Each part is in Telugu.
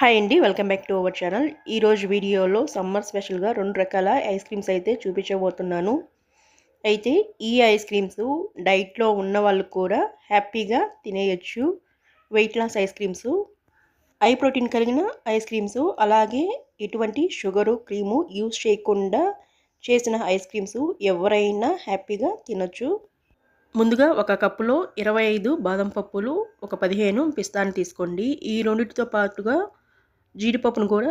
హాయ్ అండి welcome back to our channel ఈరోజు వీడియోలో సమ్మర్ స్పెషల్గా రెండు రకాల ఐస్ క్రీమ్స్ అయితే చూపించబోతున్నాను. అయితే ఈ ఐస్ క్రీమ్స్ డైట్లో ఉన్న వాళ్ళు కూడా హ్యాపీగా తినేయచ్చు. Weight loss ice creams high protein కలిగిన ఐస్ క్రీమ్స్ అలాగే ఎటువంటి షుగరు క్రీము యూస్ చేయకుండా చేసిన ఐస్ క్రీమ్స్ ఎవరైనా హ్యాపీగా తినొచ్చు. ముందుగా ఒక కప్పులో ఇరవై ఐదు బాదం పప్పులు ఒక పదిహేను పిస్తాను తీసుకోండి. ఈ రెండింటితో పాటుగా జీడిపప్పును కూడా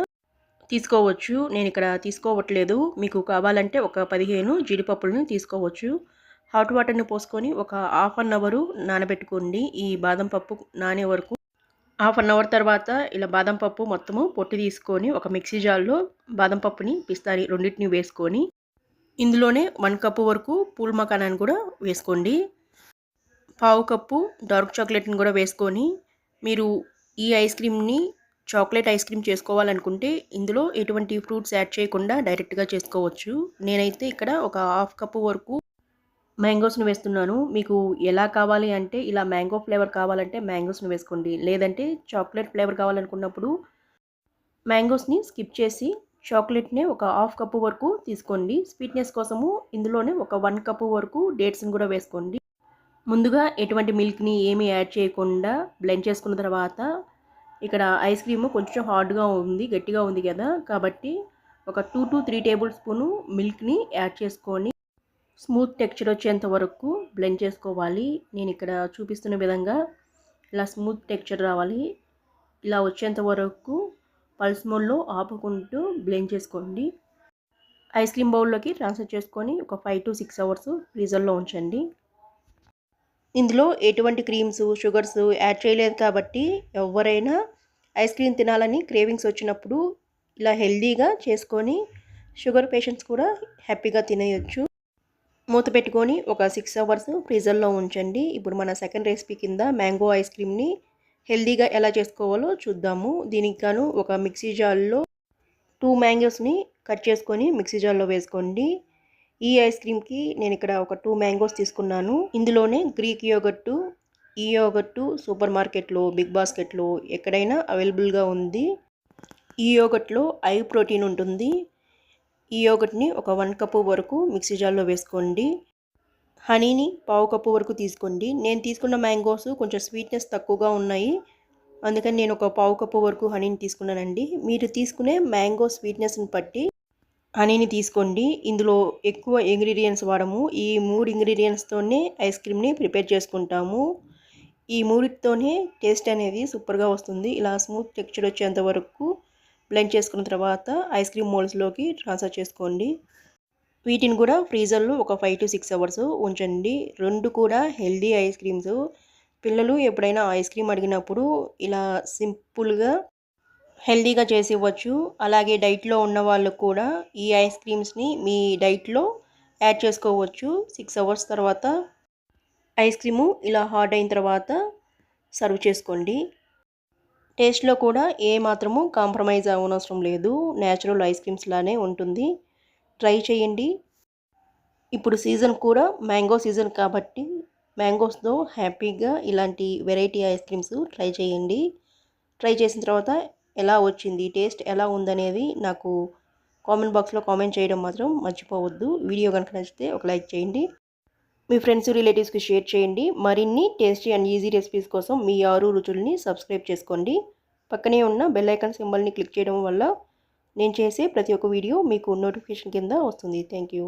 తీసుకోవచ్చు. నేను ఇక్కడ తీసుకోవట్లేదు. మీకు కావాలంటే ఒక పదిహేను జీడిపప్పులను తీసుకోవచ్చు. హాట్ వాటర్ని పోసుకొని ఒక హాఫ్ అన్ అవరు నానబెట్టుకోండి. ఈ బాదం పప్పు నానే వరకు. హాఫ్ అన్ అవర్ తర్వాత ఇలా బాదం పప్పు మొత్తము పొట్టి తీసుకొని ఒక మిక్సీ జార్లో బాదం పప్పుని పిస్తాని రెండింటిని వేసుకొని ఇందులోనే వన్ కప్పు వరకు పూల్ మకానాన్ని కూడా వేసుకోండి. పావు కప్పు డార్క్ చాక్లెట్ని కూడా వేసుకొని మీరు ఈ ఐస్ క్రీమ్ని చాక్లెట్ ఐస్ క్రీమ్ చేసుకోవాలనుకుంటే ఇందులో ఎటువంటి ఫ్రూట్స్ యాడ్ చేయకుండా డైరెక్ట్గా చేసుకోవచ్చు. నేనైతే ఇక్కడ ఒక హాఫ్ కప్పు వరకు మ్యాంగోస్ని వేస్తున్నాను. మీకు ఎలా కావాలి అంటే ఇలా మ్యాంగో ఫ్లేవర్ కావాలంటే మ్యాంగోస్ని వేసుకోండి. లేదంటే చాక్లెట్ ఫ్లేవర్ కావాలనుకున్నప్పుడు మ్యాంగోస్ని స్కిప్ చేసి చాక్లెట్ని ఒక హాఫ్ కప్పు వరకు తీసుకోండి. స్వీట్నెస్ కోసము ఇందులోనే ఒక వన్ కప్పు వరకు డేట్స్ని కూడా వేసుకోండి. ముందుగా ఎటువంటి మిల్క్ని ఏమీ యాడ్ చేయకుండా బ్లెండ్ చేసుకున్న తర్వాత ఇక్కడ ఐస్ క్రీమ్ కొంచెం హార్డ్గా ఉంది గట్టిగా ఉంది కదా. కాబట్టి ఒక two to three tablespoon మిల్క్ని యాడ్ చేసుకొని స్మూత్ టెక్చర్ వచ్చేంత వరకు బ్లెండ్ చేసుకోవాలి. నేను ఇక్కడ చూపిస్తున్న విధంగా ఇలా స్మూత్ టెక్చర్ రావాలి. ఇలా వచ్చేంత వరకు పల్స్ మోడ్లో ఆపుకుంటూ బ్లెండ్ చేసుకోండి. ఐస్ క్రీమ్ బౌల్లోకి ట్రాన్స్ఫర్ చేసుకొని ఒక ఫైవ్ టు సిక్స్ అవర్స్ ఫ్రీజర్లో ఉంచండి. ఇందులో ఎటువంటి క్రీమ్స్ షుగర్స్ యాడ్ చేయలేదు కాబట్టి ఎవరైనా ఐస్ క్రీమ్ తినాలని క్రేవింగ్స్ వచ్చినప్పుడు ఇలా హెల్దీగా చేసుకొని షుగర్ పేషెంట్స్ కూడా హ్యాపీగా తినేయచ్చు. మూత పెట్టుకొని ఒక సిక్స్ అవర్స్ ఫ్రీజర్లో ఉంచండి. ఇప్పుడు మన సెకండ్ రెసిపీ కింద మ్యాంగో ఐస్ క్రీమ్ని హెల్దీగా ఎలా చేసుకోవాలో చూద్దాము. దీనికి గాను ఒక మిక్సీ జార్లో టూ మ్యాంగోస్ని కట్ చేసుకొని మిక్సీ జార్లో వేసుకోండి. ఈ ఐస్ క్రీమ్కి నేను ఇక్కడ ఒక టూ మ్యాంగోస్ తీసుకున్నాను. ఇందులోనే గ్రీక్ యోగట్టు ఈ యోగట్టు సూపర్ మార్కెట్లో బిగ్ బాస్కెట్లో ఎక్కడైనా అవైలబుల్గా ఉంది. ఈ యోగట్లో ఐ ప్రోటీన్ ఉంటుంది. ఈ యోగట్ని ఒక వన్ కప్పు వరకు మిక్సీ జార్లో వేసుకోండి. హనీని పావు కప్పు వరకు తీసుకోండి. నేను తీసుకున్న మ్యాంగోస్ కొంచెం స్వీట్నెస్ తక్కువగా ఉన్నాయి. అందుకని నేను ఒక పావు కప్పు వరకు హనీని తీసుకున్నానండి. మీరు తీసుకునే మ్యాంగో స్వీట్నెస్ని బట్టి హనీని తీసుకోండి. ఇందులో ఎక్కువ ఇంగ్రీడియంట్స్ వాడము. ఈ మూడు ఇంగ్రీడియంట్స్తోనే ఐస్ క్రీమ్ని ప్రిపేర్ చేసుకుంటాము. ఈ మూడితోనే టేస్ట్ అనేది సూపర్గా వస్తుంది. ఇలా స్మూత్ టెక్చర్ వచ్చేంత వరకు బ్లెండ్ చేసుకున్న తర్వాత ఐస్ క్రీమ్ మోల్డ్స్లోకి ట్రాన్స్ఫర్ చేసుకోండి. వీటిని కూడా ఫ్రీజర్లో ఒక ఫైవ్ టు సిక్స్ అవర్స్ ఉంచండి. రెండు కూడా హెల్దీ ఐస్ క్రీమ్స్. పిల్లలు ఎప్పుడైనా ఐస్ క్రీమ్ అడిగినప్పుడు ఇలా సింపుల్గా హెల్దీగా చేసి ఇవ్వచ్చు అలాగే డైట్లో ఉన్న వాళ్ళు కూడా ఈ ఐస్ క్రీమ్స్ని మీ డైట్లో యాడ్ చేసుకోవచ్చు. సిక్స్ అవర్స్ తర్వాత ఐస్ క్రీము ఇలా హార్డ్ అయిన తర్వాత సర్వ్ చేసుకోండి. టేస్ట్లో కూడా ఏ మాత్రము కాంప్రమైజ్ అవ్వనవసరం లేదు. న్యాచురల్ ఐస్ క్రీమ్స్ లానే ఉంటుంది. ట్రై చేయండి. ఇప్పుడు సీజన్ కూడా మ్యాంగో సీజన్ కాబట్టి మ్యాంగోస్తో హ్యాపీగా ఇలాంటి వెరైటీ ఐస్ క్రీమ్స్ ట్రై చేయండి. ట్రై చేసిన తర్వాత ఎలా వచ్చింది టేస్ట్ ఎలా ఉందనేది నాకు కామెంట్ బాక్స్లో కామెంట్ చేయడం మాత్రం మర్చిపోవద్దు. వీడియో కనుక నచ్చితే ఒక లైక్ చేయండి. మీ ఫ్రెండ్స్ రిలేటివ్స్కి షేర్ చేయండి. మరిన్ని టేస్టీ అండ్ ఈజీ రెసిపీస్ కోసం మీ ఆరు రుచుల్ని సబ్స్క్రైబ్ చేసుకోండి. పక్కనే ఉన్న బెల్ ఐకాన్ సింబల్ని క్లిక్ చేయడం వల్ల నేను చేసే ప్రతి ఒక్క వీడియో మీకు నోటిఫికేషన్ కింద వస్తుంది. Thank you